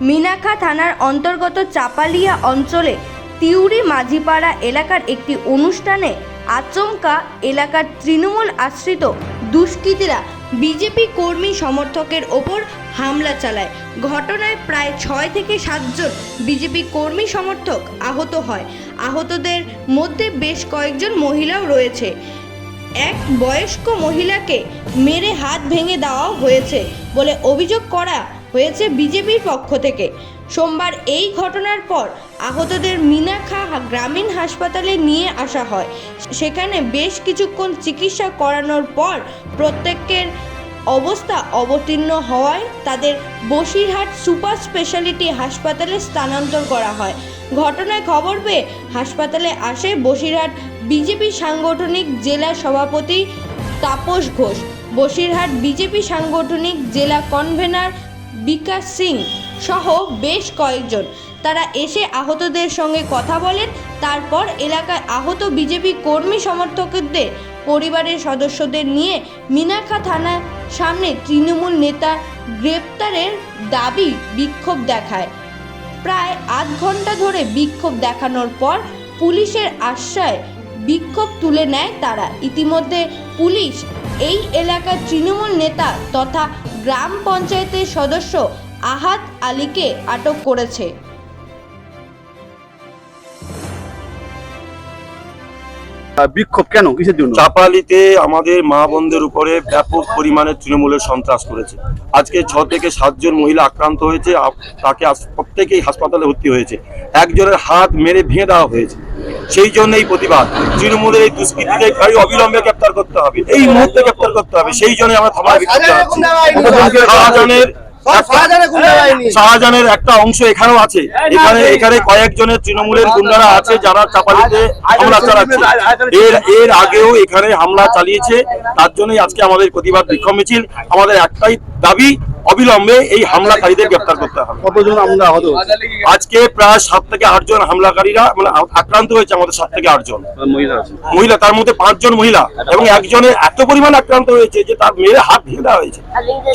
মিনাখা থানার অন্তর্গত চাপালিয়া অঞ্চলে তিউরি মাঝিপাড়া এলাকার একটি অনুষ্ঠানে আচমকা এলাকার তৃণমূল আশ্রিত দুষ্কৃতীরা বিজেপি কর্মী সমর্থকের ওপর হামলা চালায়। ঘটনায় প্রায় ছয় থেকে সাতজন বিজেপি কর্মী সমর্থক আহত হয়। আহতদের মধ্যে বেশ কয়েকজন মহিলাও রয়েছে। এক বয়স্ক মহিলাকে মেরে হাত ভেঙে দেওয়া হয়েছে বলে অভিযোগ করা হয়েছে বিজেপির পক্ষ থেকে। সোমবার এই ঘটনার পর আহতদের মিনাখা গ্রামীণ হাসপাতালে নিয়ে আসা হয়। সেখানে বেশ কিছুক্ষণ চিকিৎসা করানোর পর প্রত্যেকের অবস্থা অবতীর্ণ হওয়ায় তাদের বসিরহাট সুপার স্পেশালিটি হাসপাতালে স্থানান্তর করা হয়। ঘটনায় খবর পেয়ে হাসপাতালে আসে বসিরহাট বিজেপি সাংগঠনিক জেলা সভাপতি তাপস ঘোষ। বসিরহাট বিজেপি সাংগঠনিক জেলা কনভেনার বিকাশ সিং সহ বেশ কয়েকজন। তারা এসে আহতদের সঙ্গে কথা বলেন, তারপর এলাকায় আহত বিজেপি কর্মী সমর্থকদের পরিবারের সদস্যদের নিয়ে মিনাখা থানার সামনে তৃণমূল নেতা গ্রেপ্তারের দাবি বিক্ষোভ দেখায়। প্রায় আধ ঘণ্টা ধরে বিক্ষোভ দেখানোর পর পুলিশের আশ্রয় বিক্ষোভ তুলে নেয় তারা। ইতিমধ্যে পুলিশ এই এলাকার তৃণমূল নেতা তথা গ্রাম পঞ্চায়েতের সদস্য আহাত আলীকে আটক করেছে। বিক্ষোভ কেন? কিসের জন্য? চাপালিতে আমাদের মা বোনদের উপরে ব্যাপক পরিমাণে তৃণমূলের সন্ত্রাস করেছে। আজকে ছ থেকে সাতজন মহিলা আক্রান্ত হয়েছে তাকে আস- প্রত্যেকেই হাসপাতালে ভর্তি হয়েছে। একজনের হাত মেরে ভেঙে দেওয়া হয়েছে। সেই জন্য এই প্রতিবাদ। তৃণমূলের এই দুষ্কৃতীদের গাড়ি অবিলম্বে গ্রেপ্তার করতে হবে। এই মুহূর্তে গ্রেপ্তার করতে হবে। সেই জন্য আমরা। শাহজাহানের একটা- শাহজাহানের একটা অংশ এখানেও আছে। এখানে এখানে কয়েকজনের তৃণমূলের গুন্ডারা আছে যারা চাপালিতে হামলা চালাচ্ছে এর এর আগেও এখানে হামলা চালিয়েছে। তার জন্যই আজকে আমাদের প্রতিবাদ বিক্ষোভ মিছিল। আমাদের একটাই দাবি অবিলম্বে এই হামলাকারীদের গ্রেপ্তার করতে হবে। কতজন আমরা আহত? আজকে প্রায় সাত থেকে আটজন হামলাকারীরা মানে আক্রান্ত হয়েছে আমাদের সাত থেকে আটজন মহিলা তার মধ্যে পাঁচজন মহিলা এবং একজনের এত পরিমাণ আক্রান্ত হয়েছে যে তার মেরে হাত ভেঙে দেওয়া হয়েছে।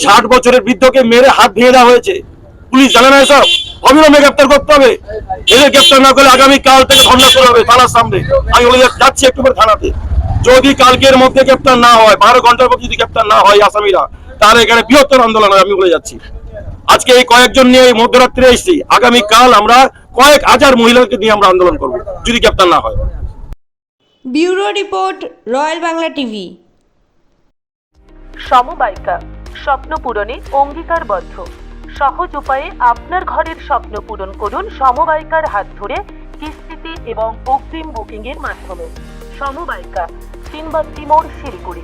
ষাট বছরের বৃদ্ধকে মেরে হাত ভেঙে দেওয়া হয়েছে। পুলিশ জানে না এসব? অবিলম্বে গ্রেপ্তার করতে হবে। এদের গ্রেপ্তার না করলে আগামী কাল থেকে ধর্ণা শুরু হবে থানার সামনে। আমি বলে যাচ্ছি একটু করে থানাতে। যদি কালকের মধ্যে গ্রেপ্তার না হয় বারো ঘণ্টার মধ্যে যদি গ্রেপ্তার না হয় আসামিরা তাহলে এখানে বৃহত্তর আন্দোলন আমি বলে যাচ্ছি। আজকে এই কয়েকজন নিয়ে এই মধ্যরাত্রে এসেছি। আগামী কাল আমরা কয়েক হাজার মহিলাকে নিয়ে আমরা আন্দোলন করব যদি গ্রেপ্তার না হয়। Bureau report royal Bangla TV. সমবায়িকা স্বপ্ন পূরণে অঙ্গীকারবদ্ধ। সহজ উপায়ে আপনার ঘরের স্বপ্ন পূরণ করুন সমবায়িকার হাত ধরে কিস্তিতে এবং অগ্রিম বুকিং এর মাধ্যমে। সমবায়িকা চিনবাত্তি মোড় শিলিগুড়ি।